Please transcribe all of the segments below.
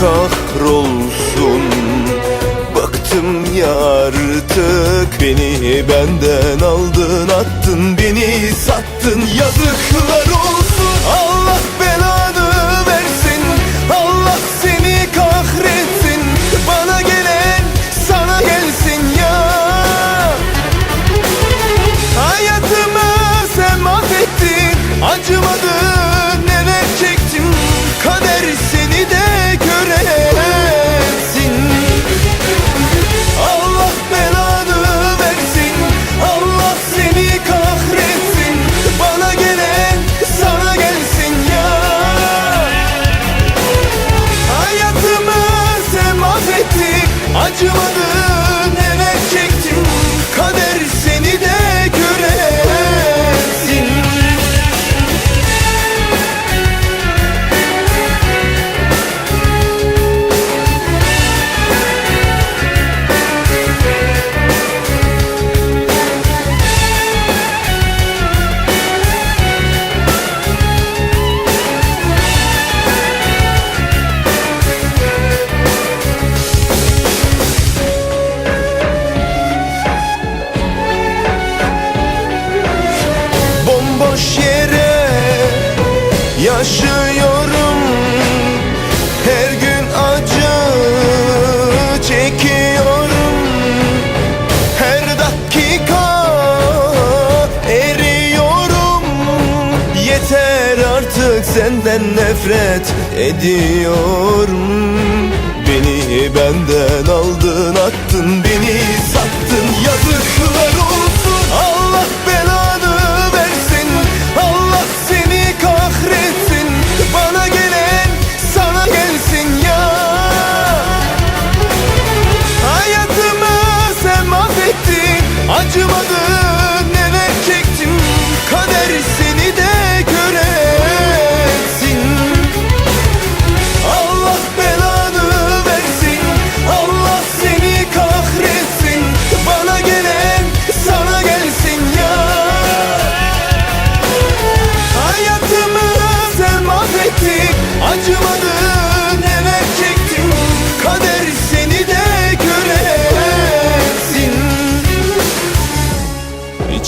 Kahrolsun. Bıktım ya artık Beni benden aldın attın Beni sattın. Yazıklar yaşıyorum Her gün acı çekiyorum. Her dakika eriyorum. Yeter artık senden nefret ediyorum. Beni benden aldın attın beni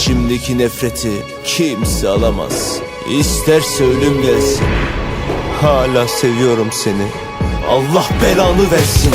İçimdeki nefreti kimse alamaz. İsterse ölüm gelsin. Hala seviyorum seni. Allah belanı versin